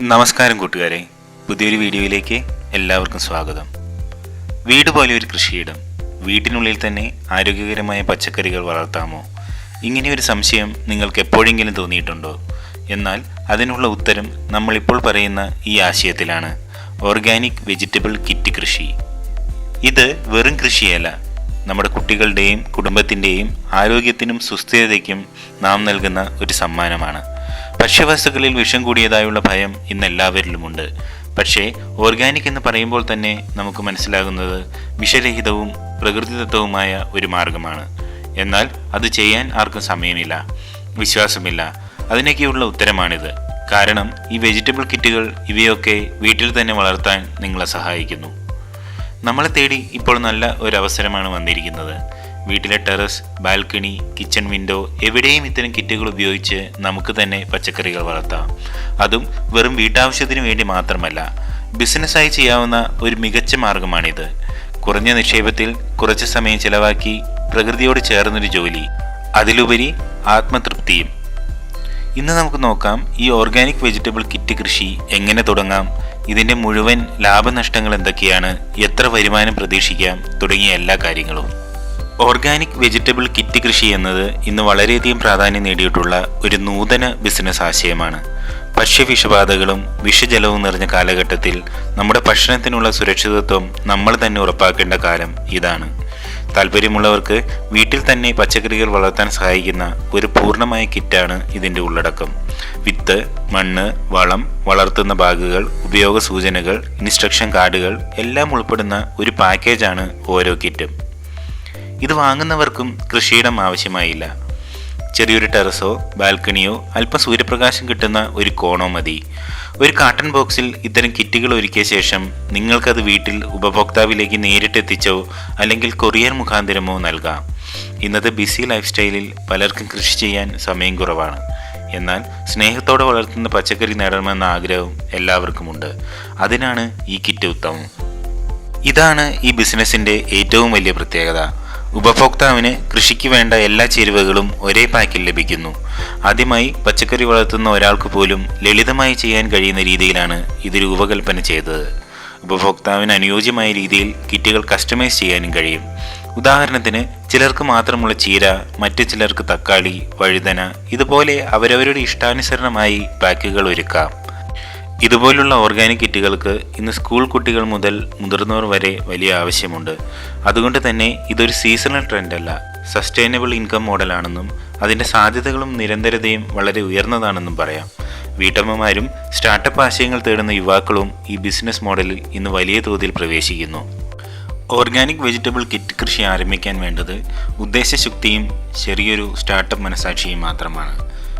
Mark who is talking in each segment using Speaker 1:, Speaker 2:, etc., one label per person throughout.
Speaker 1: നമസ്കാരം കൂട്ടുകാരെ. പുതിയൊരു വീഡിയോയിലേക്ക് എല്ലാവർക്കും സ്വാഗതം. വീട് പോലെ ഒരു കൃഷിയിടം. വീട്ടിനുള്ളിൽ തന്നെ ആരോഗ്യകരമായ പച്ചക്കറികൾ വളർത്താമോ? ഇങ്ങനെയൊരു സംശയം നിങ്ങൾക്ക് എപ്പോഴെങ്കിലും തോന്നിയിട്ടുണ്ടോ? എന്നാൽ അതിനുള്ള ഉത്തരം നമ്മളിപ്പോൾ പറയുന്ന ഈ ആശയത്തിലാണ്. ഓർഗാനിക് വെജിറ്റബിൾ കിറ്റ് കൃഷി. ഇത് വെറും കൃഷിയല്ല. നമ്മുടെ കുട്ടികളുടെയും കുടുംബത്തിന്റെയും ആരോഗ്യത്തിനും സുസ്ഥിരതയ്ക്കും നാം നൽകുന്ന ഒരു സമ്മാനമാണ്. ഭക്ഷ്യവസ്തുക്കളിൽ വിഷം കൂടിയതായുള്ള ഭയം ഇന്ന് എല്ലാവരിലുമുണ്ട് പക്ഷേ ഓർഗാനിക് എന്ന് പറയുമ്പോൾ തന്നെ നമുക്ക് മനസ്സിലാകുന്നത് വിഷരഹിതവും പ്രകൃതിദത്തവുമായ ഒരു മാർഗമാണ്. എന്നാൽ അത് ചെയ്യാൻ ആർക്കും സമയമില്ല വിശ്വാസമില്ല. അതിനൊക്കെയുള്ള ഉത്തരമാണിത്. കാരണം ഈ വെജിറ്റബിൾ കിറ്റുകൾ ഇവയൊക്കെ വീട്ടിൽ തന്നെ വളർത്താൻ നിങ്ങളെ സഹായിക്കുന്നു. നമ്മളെ തേടി ഇപ്പോൾ നല്ല ഒരു അവസരമാണ് വന്നിരിക്കുന്നത്. വീട്ടിലെ ടെറസ് ബാൽക്കണി കിച്ചൺ വിൻഡോ എവിടെയും ഇത്തരം കിറ്റുകൾ ഉപയോഗിച്ച് നമുക്ക് തന്നെ പച്ചക്കറികൾ വളർത്താം. അതും വെറും വീട്ടാവശ്യത്തിന് വേണ്ടി മാത്രമല്ല ബിസിനസ്സായി ചെയ്യാവുന്ന ഒരു മികച്ച മാർഗമാണിത്. കുറഞ്ഞ നിക്ഷേപത്തിൽ കുറച്ച് സമയം ചിലവാക്കി പ്രകൃതിയോട് ചേർന്നൊരു ജോലി അതിലുപരി ആത്മതൃപ്തിയും. ഇന്ന് നമുക്ക് നോക്കാം ഈ ഓർഗാനിക് വെജിറ്റബിൾ കിറ്റ് കൃഷി എങ്ങനെ തുടങ്ങാം ഇതിന്റെ മുഴുവൻ ലാഭനഷ്ടങ്ങൾ എന്തൊക്കെയാണ് എത്ര വരുമാനം പ്രതീക്ഷിക്കാം തുടങ്ങിയ എല്ലാ കാര്യങ്ങളും. ഓർഗാനിക് വെജിറ്റബിൾ കിറ്റ് കൃഷി എന്നത് ഇന്ന് വളരെയധികം പ്രാധാന്യം നേടിയിട്ടുള്ള ഒരു നൂതന ബിസിനസ് ആശയമാണ്. ഭക്ഷ്യവിഷബാധകളും വിഷജലവും നിറഞ്ഞ കാലഘട്ടത്തിൽ നമ്മുടെ ഭക്ഷണത്തിനുള്ള സുരക്ഷിതത്വം നമ്മൾ തന്നെ ഉറപ്പാക്കേണ്ട കാലം ഇതാണ്. താല്പര്യമുള്ളവർക്ക് വീട്ടിൽ തന്നെ പച്ചക്കറികൾ വളർത്താൻ സഹായിക്കുന്ന ഒരു പൂർണമായ കിറ്റാണ് ഇതിന്റെ ഉള്ളടക്കം. വിത്ത് മണ്ണ് വളം വളർത്തുന്ന ബാഗുകൾ ഉപയോഗ സൂചനകൾ ഇൻസ്ട്രക്ഷൻ കാർഡുകൾ എല്ലാം ഉൾപ്പെടുന്ന ഒരു പാക്കേജാണ് ഓരോ കിറ്റും. ഇത് വാങ്ങുന്നവർക്കും കൃഷിയിടം ആവശ്യമായില്ല. ചെറിയൊരു ടെറസോ ബാൽക്കണിയോ അല്പം സൂര്യപ്രകാശം കിട്ടുന്ന ഒരു കോണോ മതി. ഒരു കാട്ടൺ ബോക്സിൽ ഇത്തരം കിറ്റുകൾ ഒരുക്കിയ ശേഷം നിങ്ങൾക്കത് വീട്ടിൽ ഉപഭോക്താവിലേക്ക് നേരിട്ട് എത്തിച്ചോ അല്ലെങ്കിൽ കൊറിയർ മുഖാന്തരമോ നൽകാം. ഇന്നത്തെ ബിസി ലൈഫ് സ്റ്റൈലിൽ പലർക്കും കൃഷി ചെയ്യാൻ സമയം കുറവാണ്. എന്നാൽ സ്നേഹത്തോടെ വളർത്തുന്ന പച്ചക്കറി നേടണമെന്ന ആഗ്രഹം എല്ലാവർക്കുമുണ്ട്. അതിനാണ് ഈ കിറ്റ് ഉത്തമം. ഇതാണ് ഈ ബിസിനസ്സിന്റെ ഏറ്റവും വലിയ പ്രത്യേകത. ഉപഭോക്താവിന് കൃഷിക്ക് വേണ്ട എല്ലാ ചേരുവകളും ഒരേ പാക്കിൽ ലഭിക്കുന്നു. ആദ്യമായി പച്ചക്കറി വളർത്തുന്ന ഒരാൾക്ക് പോലും ലളിതമായി ചെയ്യാൻ കഴിയുന്ന രീതിയിലാണ് ഇത് രൂപകൽപ്പന ചെയ്തത്. ഉപഭോക്താവിന് അനുയോജ്യമായ രീതിയിൽ കിറ്റുകൾ കസ്റ്റമൈസ് ചെയ്യാനും കഴിയും. ഉദാഹരണത്തിന് ചിലർക്ക് മാത്രമുള്ള ചീര മറ്റു ചിലർക്ക് തക്കാളി വഴുതന ഇതുപോലെ അവരവരുടെ ഇഷ്ടാനുസരണമായി പാക്കുകൾ ഒരുക്കാം. ഇതുപോലുള്ള ഓർഗാനിക് കിറ്റുകൾക്ക് ഇന്ന് സ്കൂൾ കുട്ടികൾ മുതൽ മുതിർന്നവർ വരെ വലിയ ആവശ്യമുണ്ട്. അതുകൊണ്ട് തന്നെ ഇതൊരു സീസണൽ ട്രെൻഡല്ല. സസ്റ്റൈനബിൾ ഇൻകം മോഡലാണെന്നും അതിന്റെ സാധ്യതകളും നിരന്തരതയും വളരെ ഉയർന്നതാണെന്നും പറയാം. വീട്ടമ്മമാരും സ്റ്റാർട്ടപ്പ് ആശയങ്ങൾ തേടുന്ന യുവാക്കളും ഈ ബിസിനസ് മോഡലിൽ ഇന്ന് വലിയ തോതിൽ പ്രവേശിക്കുന്നു. ഓർഗാനിക് വെജിറ്റബിൾ കിറ്റ് കൃഷി ആരംഭിക്കാൻ വേണ്ടത് ഉദ്ദേശശുക്തിയും ചെറിയൊരു സ്റ്റാർട്ടപ്പ് മനസാക്ഷിയും മാത്രമാണ്.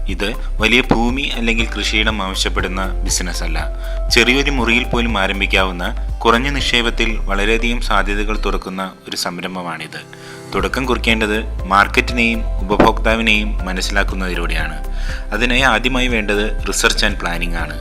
Speaker 1: ഇത് വലിയ ഭൂമി അല്ലെങ്കിൽ കൃഷിയിടം ആവശ്യപ്പെടുന്ന ബിസിനസ് അല്ല. ചെറിയൊരു മുറിയിൽ പോലും ആരംഭിക്കാവുന്ന കുറഞ്ഞ നിക്ഷേപത്തിൽ വളരെയധികം സാധ്യതകൾ തുറക്കുന്ന ഒരു സംരംഭമാണിത്. തുടക്കം കുറിക്കേണ്ടത് മാർക്കറ്റിനെയും ഉപഭോക്താവിനെയും മനസ്സിലാക്കുന്നതിലൂടെയാണ്. അതിനായി ആദ്യമായി വേണ്ടത് റിസർച്ച് ആൻഡ് പ്ലാനിംഗ് ആണ്.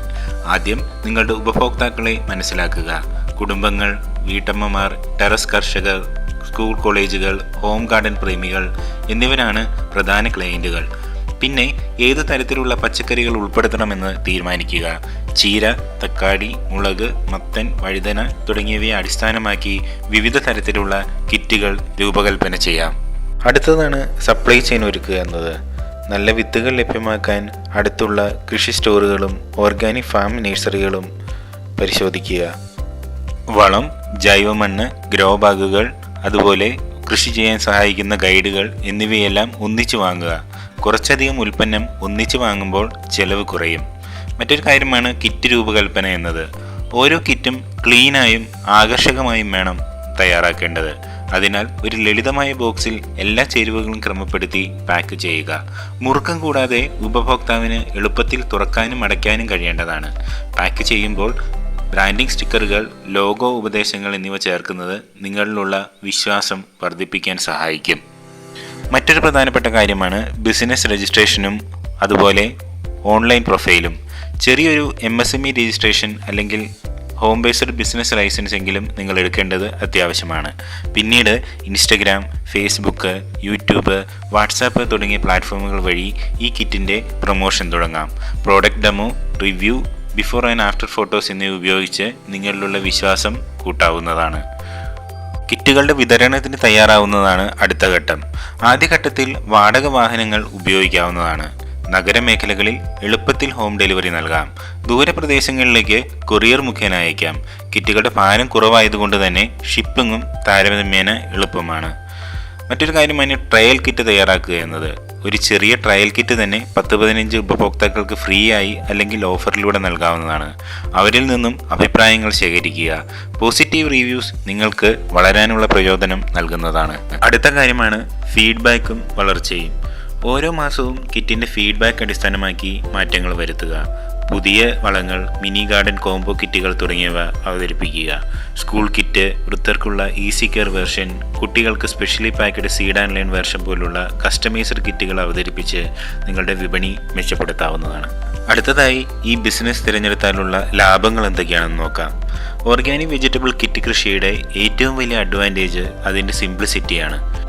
Speaker 1: ആദ്യം നിങ്ങളുടെ ഉപഭോക്താക്കളെ മനസ്സിലാക്കുക. കുടുംബങ്ങൾ വീട്ടമ്മമാർ ടെറസ് കർഷകർ സ്കൂൾ കോളേജുകൾ ഹോം ഗാർഡൻ പ്രേമികൾ എന്നിവരാണ് പ്രധാന ക്ലയന്റുകൾ പിന്നെ ഏത് തരത്തിലുള്ള പച്ചക്കറികൾ ഉൾപ്പെടുത്തണമെന്ന് തീരുമാനിക്കുക. ചീര തക്കാളി മുളക് മത്തൻ വഴുതന തുടങ്ങിയവയെ അടിസ്ഥാനമാക്കി വിവിധ തരത്തിലുള്ള കിറ്റുകൾ രൂപകൽപ്പന ചെയ്യാം. അടുത്തതാണ് സപ്ലൈ ചെയിൻ ഒരുക്കുക എന്നത്. നല്ല വിത്തുകൾ ലഭ്യമാക്കാൻ അടുത്തുള്ള കൃഷി സ്റ്റോറുകളും ഓർഗാനിക് ഫാം നഴ്സറികളും പരിശോധിക്കുക. വളം ജൈവമണ്ണ് ഗ്രോ ബാഗുകൾ അതുപോലെ കൃഷി ചെയ്യാൻ സഹായിക്കുന്ന ഗൈഡുകൾ എന്നിവയെല്ലാം ഒന്നിച്ചു വാങ്ങുക. കുറച്ചധികം ഉൽപ്പന്നം ഒന്നിച്ചു വാങ്ങുമ്പോൾ ചെലവ് കുറയും. മറ്റൊരു കാര്യമാണ് കിറ്റ് രൂപകൽപ്പന എന്നത്. ഓരോ കിറ്റും ക്ലീനായും ആകർഷകമായും വേണം തയ്യാറാക്കേണ്ടത്. അതിനാൽ ഒരു ലളിതമായ ബോക്സിൽ എല്ലാ ചേരുവകളും ക്രമപ്പെടുത്തി പാക്ക് ചെയ്യുക. മുറുക്കം കൂടാതെ ഉപഭോക്താവിന് എളുപ്പത്തിൽ തുറക്കാനും അടയ്ക്കാനും കഴിയേണ്ടതാണ്. പാക്ക് ചെയ്യുമ്പോൾ ബ്രാൻഡിംഗ് സ്റ്റിക്കറുകൾ ലോഗോ ഉപദേശങ്ങൾ എന്നിവ ചേർക്കുന്നത് നിങ്ങളിലുള്ള വിശ്വാസം വർദ്ധിപ്പിക്കാൻ സഹായിക്കും. മറ്റൊരു പ്രധാനപ്പെട്ട കാര്യമാണ് ബിസിനസ് രജിസ്ട്രേഷനും അതുപോലെ ഓൺലൈൻ പ്രൊഫൈലും ചെറിയൊരു M S M E registration അല്ലെങ്കിൽ ഹോം ബേസ്ഡ് ബിസിനസ് ലൈസൻസ് എങ്കിലും നിങ്ങൾ എടുക്കേണ്ടത് അത്യാവശ്യമാണ്. പിന്നീട് ഇൻസ്റ്റഗ്രാം ഫേസ്ബുക്ക് യൂട്യൂബ് വാട്സാപ്പ് തുടങ്ങിയ പ്ലാറ്റ്ഫോമുകൾ വഴി ഈ കിറ്റിന്റെ പ്രൊമോഷൻ തുടങ്ങാം. Product demo review before and after photos എന്നിവ ഉപയോഗിച്ച് നിങ്ങളിലുള്ള വിശ്വാസം കൂട്ടാവുന്നതാണ്. കിറ്റുകളുടെ വിതരണത്തിന് തയ്യാറാവുന്നതാണ് അടുത്ത ഘട്ടം. ആദ്യഘട്ടത്തിൽ വാടക വാഹനങ്ങൾ ഉപയോഗിക്കാവുന്നതാണ്. നഗരമേഖലകളിൽ എളുപ്പത്തിൽ ഹോം ഡെലിവറി നൽകാം. ദൂരപ്രദേശങ്ങളിലേക്ക് കൊറിയർ മുഖേന അയക്കാം. കിറ്റുകളുടെ ഭാരം കുറവായതുകൊണ്ട് തന്നെ ഷിപ്പിങ്ങും താരതമ്യേന എളുപ്പമാണ്. മറ്റൊരു കാര്യമാണ് ട്രയൽ കിറ്റ് തയ്യാറാക്കുക എന്നത്. ഒരു ചെറിയ ട്രയൽ കിറ്റ് തന്നെ പത്ത് പതിനഞ്ച് ഉപഭോക്താക്കൾക്ക് ഫ്രീ ആയി അല്ലെങ്കിൽ ഓഫറിലൂടെ നൽകാവുന്നതാണ്. അവരിൽ നിന്നും അഭിപ്രായങ്ങൾ ശേഖരിക്കുക. പോസിറ്റീവ് റിവ്യൂസ് നിങ്ങൾക്ക് വളരാനുള്ള പ്രചോദനം നൽകുന്നതാണ്. അടുത്ത കാര്യമാണ് ഫീഡ്ബാക്കും വളർച്ചയും. ഓരോ മാസവും കിറ്റിന്റെ ഫീഡ്ബാക്ക് അടിസ്ഥാനമാക്കി മാറ്റങ്ങൾ വരുത്തുക. പുതിയ വളങ്ങൾ മിനി ഗാർഡൻ കോംബോ കിറ്റുകൾ തുടങ്ങിയവ അവതരിപ്പിക്കുക. സ്കൂൾ കിറ്റ് വൃദ്ധർക്കുള്ള ഈസി കെയർ വേർഷൻ കുട്ടികൾക്ക് specially packed seed and line version പോലുള്ള കസ്റ്റമൈസ്ഡ് കിറ്റുകൾ അവതരിപ്പിച്ച് നിങ്ങളുടെ വിപണി മെച്ചപ്പെടുത്താവുന്നതാണ്. അടുത്തതായി ഈ ബിസിനസ് തിരഞ്ഞെടുത്താലുള്ള ലാഭങ്ങൾ എന്തൊക്കെയാണെന്ന് നോക്കാം. ഓർഗാനിക് വെജിറ്റബിൾ കിറ്റ് കൃഷിയുടെ ഏറ്റവും വലിയ അഡ്വാന്റേജ് അതിന്റെ സിംപ്ലിസിറ്റിയാണ്.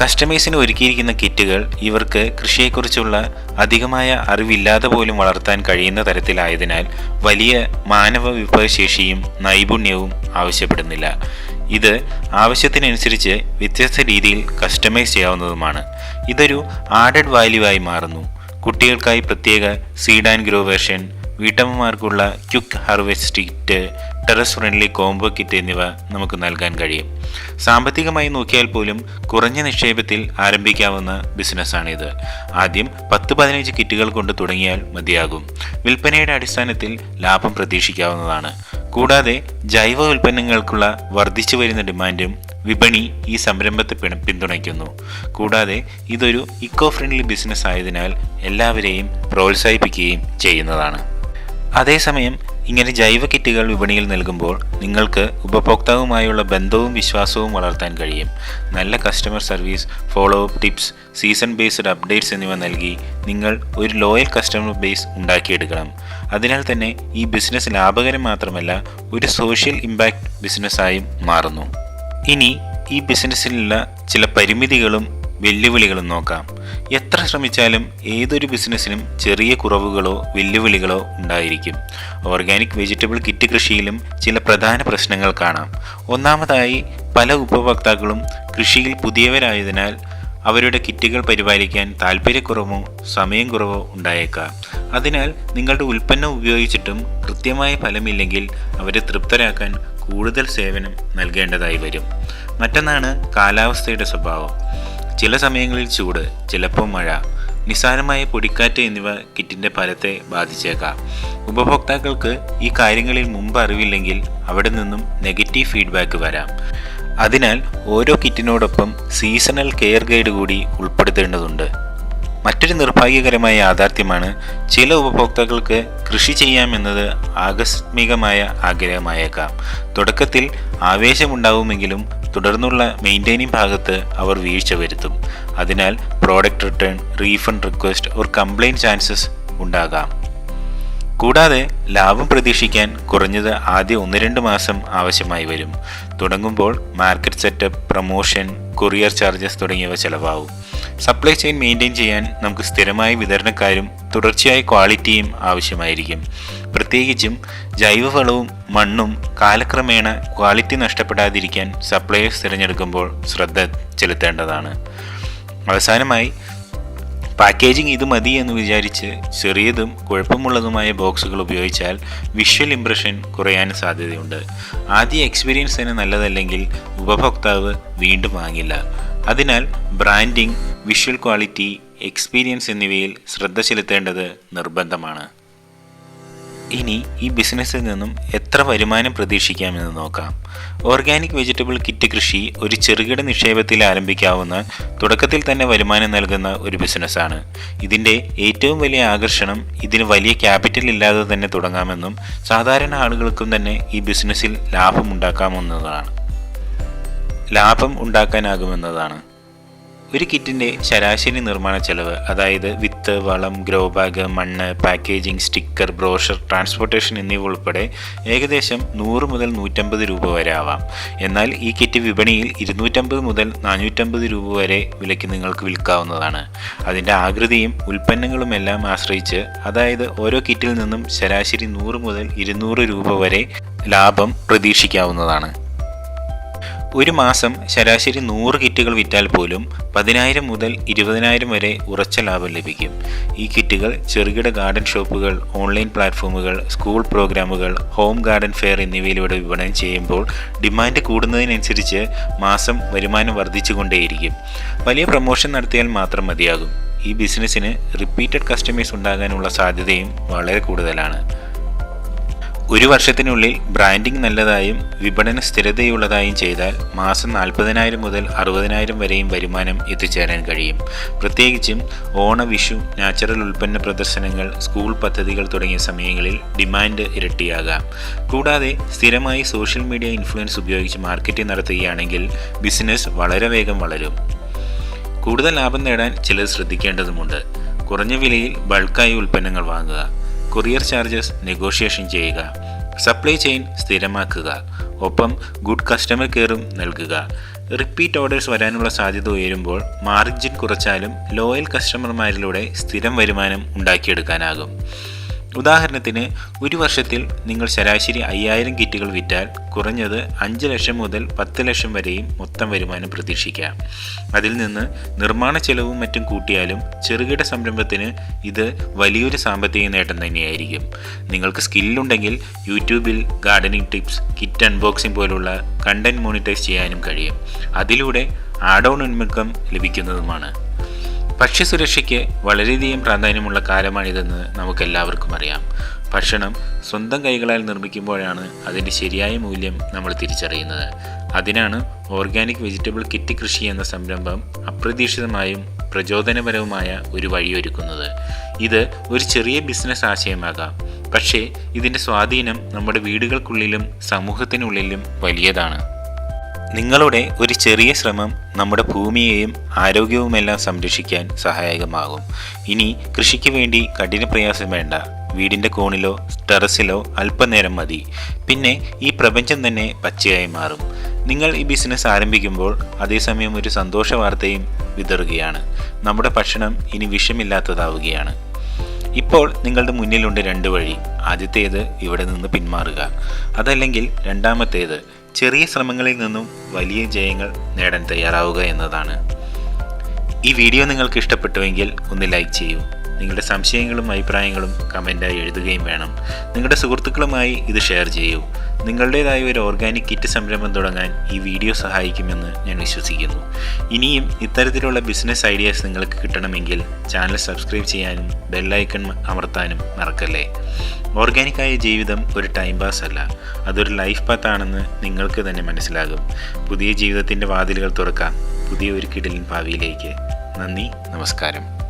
Speaker 1: കസ്റ്റമേഴ്സിന് ഒരുക്കിയിരിക്കുന്ന കിറ്റുകൾ ഇവർക്ക് കൃഷിയെക്കുറിച്ചുള്ള അധികമായ അറിവില്ലാതെ പോലും വളർത്താൻ കഴിയുന്ന തരത്തിലായതിനാൽ വലിയ മാനവ വിഭവശേഷിയും നൈപുണ്യവും ആവശ്യപ്പെടുന്നില്ല. ഇത് ആവശ്യത്തിനനുസരിച്ച് വ്യത്യസ്ത രീതിയിൽ കസ്റ്റമൈസ് ചെയ്യാവുന്നതുമാണ്. ഇതൊരു ആഡഡ് വാല്യൂ ആയി മാറുന്നു. കുട്ടികൾക്കായി പ്രത്യേക seed and grow version വീട്ടമ്മമാർക്കുള്ള quick harvest kit terrace friendly combo kit എന്നിവ നമുക്ക് നൽകാൻ കഴിയും. സാമ്പത്തികമായി നോക്കിയാൽ പോലും കുറഞ്ഞ നിക്ഷേപത്തിൽ ആരംഭിക്കാവുന്ന ബിസിനസ്സാണിത്. ആദ്യം പത്ത് പതിനഞ്ച് കിറ്റുകൾ കൊണ്ട് തുടങ്ങിയാൽ മതിയാകും. വിൽപ്പനയുടെ അടിസ്ഥാനത്തിൽ ലാഭം പ്രതീക്ഷിക്കാവുന്നതാണ്. കൂടാതെ ജൈവ ഉൽപ്പന്നങ്ങൾക്കുള്ള വർദ്ധിച്ചു വരുന്ന ഡിമാൻഡും വിപണി ഈ സംരംഭത്തെ പിന്തുണയ്ക്കുന്നു. കൂടാതെ ഇതൊരു ഇക്കോ ഫ്രണ്ട്ലി ബിസിനസ് ആയതിനാൽ എല്ലാവരെയും പ്രോത്സാഹിപ്പിക്കുകയും ചെയ്യുന്നതാണ്. അതേസമയം ഇങ്ങനെ ജൈവ കിറ്റുകൾ വിപണിയിൽ നൽകുമ്പോൾ നിങ്ങൾക്ക് ഉപഭോക്താവുമായുള്ള ബന്ധവും വിശ്വാസവും വളർത്താൻ കഴിയും. നല്ല customer service follow up tips season based updates എന്നിവ നൽകി നിങ്ങൾ ഒരു ലോയൽ കസ്റ്റമർ ബേസ് ഉണ്ടാക്കിയെടുക്കണം. അതിനാൽ തന്നെ ഈ ബിസിനസ് ലാഭകരം മാത്രമല്ല ഒരു സോഷ്യൽ ഇമ്പാക്റ്റ് ബിസിനസ്സായും മാറുന്നു. ഇനി ഈ ബിസിനസ്സിലുള്ള ചില പരിമിതികളും വെല്ലുവിളികളും നോക്കാം. എത്ര ശ്രമിച്ചാലും ഏതൊരു ബിസിനസ്സിനും ചെറിയ കുറവുകളോ വെല്ലുവിളികളോ ഉണ്ടായിരിക്കും. ഓർഗാനിക് വെജിറ്റബിൾ കിറ്റ് കൃഷിയിലും ചില പ്രധാന പ്രശ്നങ്ങൾ കാണാം. ഒന്നാമതായി പല ഉപഭോക്താക്കളും കൃഷിയിൽ പുതിയവരായതിനാൽ അവരുടെ കിറ്റുകൾ പരിപാലിക്കാൻ താല്പര്യക്കുറവോ സമയം കുറവോ ഉണ്ടായേക്കാം. അതിനാൽ നിങ്ങളുടെ ഉൽപ്പന്നം ഉപയോഗിച്ചിട്ടും കൃത്യമായ ഫലമില്ലെങ്കിൽ അവരെ തൃപ്തരാക്കാൻ കൂടുതൽ സേവനം നൽകേണ്ടതായി വരും. മറ്റൊന്നാണ് കാലാവസ്ഥയുടെ സ്വഭാവം. ചില സമയങ്ങളിൽ ചൂട് ചിലപ്പോൾ മഴ നിസ്സാരമായ പൊടിക്കാറ്റ് എന്നിവ കിറ്റിന്റെ ഫലത്തെ ബാധിച്ചേക്കാം. ഉപഭോക്താക്കൾക്ക് ഈ കാര്യങ്ങളിൽ മുമ്പ് അറിവില്ലെങ്കിൽ അവിടെ നിന്നും നെഗറ്റീവ് ഫീഡ്ബാക്ക് വരാം. അതിനാൽ ഓരോ കിറ്റിനോടൊപ്പം സീസണൽ കെയർ ഗൈഡ് കൂടി ഉൾപ്പെടുത്തേണ്ടതുണ്ട്. മറ്റൊരു നിർഭാഗ്യകരമായ യാഥാർത്ഥ്യമാണ് ചില ഉപഭോക്താക്കൾക്ക് കൃഷി ചെയ്യാമെന്നത് ആകസ്മികമായ ആഗ്രഹമായേക്കാം. തുടക്കത്തിൽ ആവേശമുണ്ടാവുമെങ്കിലും തുടർന്നുള്ള മെയിന്റെയിനിങ് ഭാഗത്ത് അവർ വീഴ്ച വരുത്തും. അതിനാൽ product return refund request or complaint chances ഉണ്ടാകാം. കൂടാതെ ലാഭം പ്രതീക്ഷിക്കാൻ കുറഞ്ഞത് ആദ്യ ഒന്ന് രണ്ട് മാസം ആവശ്യമായി വരും. തുടങ്ങുമ്പോൾ market setup promotion courier charges തുടങ്ങിയവ ചെലവാകും. സപ്ലൈ ചെയിൻ മെയിന്റെയിൻ ചെയ്യാൻ നമുക്ക് സ്ഥിരമായി വിതരണക്കാരും തുടർച്ചയായ ക്വാളിറ്റിയും ആവശ്യമായിരിക്കും. പ്രത്യേകിച്ചും ജൈവവളവും മണ്ണും കാലക്രമേണ ക്വാളിറ്റി നഷ്ടപ്പെടാതിരിക്കാൻ സപ്ലയേഴ്സ് തിരഞ്ഞെടുക്കുമ്പോൾ ശ്രദ്ധ ചെലുത്തേണ്ടതാണ്. അവസാനമായി പാക്കേജിംഗ് ഇത് മതി എന്ന് വിചാരിച്ച് ചെറിയതും കുഴപ്പമുള്ളതുമായ ബോക്സുകൾ ഉപയോഗിച്ചാൽ വിഷ്വൽ ഇംപ്രഷൻ കുറയാൻ സാധ്യതയുണ്ട്. ആദ്യ എക്സ്പീരിയൻസ് തന്നെ നല്ലതല്ലെങ്കിൽ ഉപഭോക്താവ് വീണ്ടും വാങ്ങില്ല. അതിനാൽ ബ്രാൻഡിംഗ് വിഷ്വൽ ക്വാളിറ്റി എക്സ്പീരിയൻസ് എന്നിവയിൽ ശ്രദ്ധ ചെലുത്തേണ്ടത് നിർബന്ധമാണ്. ഇനി ഈ ബിസിനസ്സിൽ നിന്നും എത്ര വരുമാനം പ്രതീക്ഷിക്കാമെന്ന് നോക്കാം. ഓർഗാനിക് വെജിറ്റബിൾ കിറ്റ് കൃഷി ഒരു ചെറുകിട നിക്ഷേപത്തിൽ ആരംഭിക്കാവുന്ന തുടക്കത്തിൽ തന്നെ വരുമാനം നൽകുന്ന ഒരു ബിസിനസ്സാണ്. ഇതിന്റെ ഏറ്റവും വലിയ ആകർഷണം ഇതിന് വലിയ ക്യാപിറ്റൽ ഇല്ലാതെ തന്നെ തുടങ്ങാമെന്നും സാധാരണ ആളുകൾക്കും തന്നെ ഈ ബിസിനസ്സിൽ ലാഭം ഉണ്ടാക്കാമെന്നതാണ് ലാഭം ഉണ്ടാക്കാനാകുമെന്നതാണ്. ഒരു കിറ്റിന്റെ ശരാശരി നിർമ്മാണ ചെലവ് അതായത് വിത്ത് വളം ഗ്രോ ബാഗ് മണ്ണ് പാക്കേജിംഗ് സ്റ്റിക്കർ ബ്രോഷർ ട്രാൻസ്പോർട്ടേഷൻ എന്നിവ ഉൾപ്പെടെ ഏകദേശം നൂറ് മുതൽ നൂറ്റമ്പത് രൂപ വരെ ആവാം. എന്നാൽ ഈ കിറ്റ് വിപണിയിൽ ഇരുന്നൂറ്റമ്പത് മുതൽ നാനൂറ്റമ്പത് രൂപ വരെ വിലയ്ക്ക് നിങ്ങൾക്ക് വിൽക്കാവുന്നതാണ്. അതിന്റെ ആകൃതിയും ഉൽപ്പന്നങ്ങളുമെല്ലാം ആശ്രയിച്ച് അതായത് ഓരോ കിറ്റിൽ നിന്നും ശരാശരി നൂറ് മുതൽ ഇരുന്നൂറ് രൂപ വരെ ലാഭം പ്രതീക്ഷിക്കാവുന്നതാണ്. ഒരു മാസം ശരാശരി നൂറ് കിറ്റുകൾ വിറ്റാൽ പോലും പതിനായിരം മുതൽ ഇരുപതിനായിരം വരെ ഉറച്ച ലാഭം ലഭിക്കും. ഈ കിറ്റുകൾ ചെറുകിട ഗാർഡൻ ഷോപ്പുകൾ ഓൺലൈൻ പ്ലാറ്റ്ഫോമുകൾ സ്കൂൾ പ്രോഗ്രാമുകൾ ഹോം ഗാർഡൻ ഫെയർ എന്നിവയിലൂടെ വിപണനം ചെയ്യുമ്പോൾ ഡിമാൻഡ് കൂടുന്നതിനനുസരിച്ച് മാസം വരുമാനം വർദ്ധിച്ചുകൊണ്ടേയിരിക്കും. വലിയ പ്രൊമോഷൻ നടത്തിയാൽ മാത്രം മതിയാകും. ഈ ബിസിനസ്സിന് റിപ്പീറ്റഡ് കസ്റ്റമേഴ്സ് ഉണ്ടാകാനുള്ള സാധ്യതയും വളരെ കൂടുതലാണ്. ഒരു വർഷത്തിനുള്ളിൽ ബ്രാൻഡിംഗ് നല്ലതായും വിപണന സ്ഥിരതയുള്ളതായും ചെയ്താൽ മാസം നാൽപ്പതിനായിരം മുതൽ അറുപതിനായിരം വരെയും വരുമാനം എത്തിച്ചേരാൻ കഴിയും. പ്രത്യേകിച്ചും ഓണ വിഷു നാച്ചുറൽ ഉൽപ്പന്ന പ്രദർശനങ്ങൾ സ്കൂൾ പദ്ധതികൾ തുടങ്ങിയ സമയങ്ങളിൽ ഡിമാൻഡ് ഇരട്ടിയാകാം. കൂടാതെ സ്ഥിരമായി സോഷ്യൽ മീഡിയ ഇൻഫ്ലുവൻസ് ഉപയോഗിച്ച് മാർക്കറ്റിംഗ് നടത്തുകയാണെങ്കിൽ ബിസിനസ് വളരെ വേഗം വളരും. കൂടുതൽ ലാഭം നേടാൻ ചിലർ ശ്രദ്ധിക്കേണ്ടതുമുണ്ട്. കുറഞ്ഞ വിലയിൽ ബൾക്കായി ഉൽപ്പന്നങ്ങൾ വാങ്ങുക. കൊറിയർ ചാർജസ് നെഗോഷിയേഷൻ ചെയ്യുക. സപ്ലൈ ചെയിൻ സ്ഥിരമാക്കുക. ഒപ്പം ഗുഡ് കസ്റ്റമർ കെയറും നൽകുക. റിപ്പീറ്റ് ഓർഡേഴ്സ് വരാനുള്ള സാധ്യത ഉയരുമ്പോൾ മാർജിൻ കുറച്ചാലും ലോയൽ കസ്റ്റമർമാരിലൂടെ സ്ഥിരം വരുമാനം ഉണ്ടാക്കിയെടുക്കാനാകും. ഉദാഹരണത്തിന് ഒരു വർഷത്തിൽ നിങ്ങൾ ശരാശരി അയ്യായിരം കിറ്റുകൾ വിറ്റാൽ കുറഞ്ഞത് അഞ്ച് ലക്ഷം മുതൽ പത്ത് ലക്ഷം വരെയും മൊത്തം വരുമാനം പ്രതീക്ഷിക്കാം. അതിൽ നിന്ന് നിർമ്മാണ ചെലവും മറ്റും കൂട്ടിയാലും ചെറുകിട സംരംഭത്തിന് ഇത് വലിയൊരു സാമ്പത്തിക നേട്ടം തന്നെയായിരിക്കും. നിങ്ങൾക്ക് സ്കില്ലുണ്ടെങ്കിൽ യൂട്യൂബിൽ ഗാർഡനിങ് ടിപ്സ് കിറ്റ് അൺബോക്സിംഗ് പോലുള്ള കണ്ടന്റ് മോണിറ്റൈസ് ചെയ്യാനും കഴിയും. അതിലൂടെ ആഡ് ഓൺ ലഭിക്കുന്നതുമാണ്. ഭക്ഷ്യസുരക്ഷയ്ക്ക് വളരെയധികം പ്രാധാന്യമുള്ള കാലമാണിതെന്ന് നമുക്കെല്ലാവർക്കും അറിയാം. ഭക്ഷണം സ്വന്തം കൈകളാൽ നിർമ്മിക്കുമ്പോഴാണ് അതിന്റെ ശരിയായ മൂല്യം നമ്മൾ തിരിച്ചറിയുന്നത്. അതിനാണ് ഓർഗാനിക് വെജിറ്റബിൾ കിറ്റ് കൃഷി എന്ന സംരംഭം അപ്രതീക്ഷിതമായും പ്രചോദനപരവുമായ ഒരു വഴിയൊരുക്കുന്നത്. ഇത് ഒരു ചെറിയ ബിസിനസ് ആശയമാകാം. പക്ഷേ ഇതിന്റെ സ്വാധീനം നമ്മുടെ വീടുകൾക്കുള്ളിലും സമൂഹത്തിനുള്ളിലും വലിയതാണ്. നിങ്ങളുടെ ഒരു ചെറിയ ശ്രമം നമ്മുടെ ഭൂമിയെയും ആരോഗ്യവുമെല്ലാം സംരക്ഷിക്കാൻ സഹായകമാകും. ഇനി കൃഷിക്ക് വേണ്ടി കഠിന പ്രയാസം വേണ്ട. വീടിന്റെ കോണിലോ ടെറസിലോ അല്പനേരം മതി. പിന്നെ ഈ പ്രപഞ്ചം തന്നെ പച്ചയായി മാറും. നിങ്ങൾ ഈ ബിസിനസ് ആരംഭിക്കുമ്പോൾ അതേസമയം ഒരു സന്തോഷ വാർത്തയും വിതറുകയാണ്. നമ്മുടെ ഭക്ഷണം ഇനി വിഷമില്ലാത്തതാവുകയാണ്. ഇപ്പോൾ നിങ്ങളുടെ മുന്നിലുണ്ട് രണ്ട് വഴി. ആദ്യത്തേത് ഇവിടെ നിന്ന് പിന്മാറുക. അതല്ലെങ്കിൽ രണ്ടാമത്തേത് ചെറിയ ശ്രമങ്ങളിൽ നിന്നും വലിയ ജയങ്ങൾ നേടാൻ തയ്യാറാവുക എന്നതാണ്. ഈ വീഡിയോ നിങ്ങൾക്ക് ഇഷ്ടപ്പെട്ടുവെങ്കിൽ ഒന്ന് ലൈക്ക് ചെയ്യൂ. നിങ്ങളുടെ സംശയങ്ങളും അഭിപ്രായങ്ങളും കമന്റായി എഴുതുകയും വേണം. നിങ്ങളുടെ സുഹൃത്തുക്കളുമായി ഇത് ഷെയർ ചെയ്യൂ. നിങ്ങളുടേതായ ഒരു ഓർഗാനിക് കിറ്റ് സംരംഭം തുടങ്ങാൻ ഈ വീഡിയോ സഹായിക്കുമെന്ന് ഞാൻ വിശ്വസിക്കുന്നു. ഇനിയും ഇത്തരത്തിലുള്ള ബിസിനസ് ഐഡിയാസ് നിങ്ങൾക്ക് കിട്ടണമെങ്കിൽ ചാനൽ സബ്സ്ക്രൈബ് ചെയ്യാനും ബെല്ലൈക്കൺ അമർത്താനും മറക്കല്ലേ? ഓർഗാനിക്കായ ജീവിതം ഒരു ടൈം പാസ് അല്ല. അതൊരു ലൈഫ് പാത്താണെന്ന് നിങ്ങൾക്ക് തന്നെ മനസ്സിലാകും. പുതിയ ജീവിതത്തിന്റെ വാതിലുകൾ തുറക്കാം. പുതിയ ഒരു കിടലിൻ ഭാവിയിലേക്ക്. നന്ദി. നമസ്കാരം.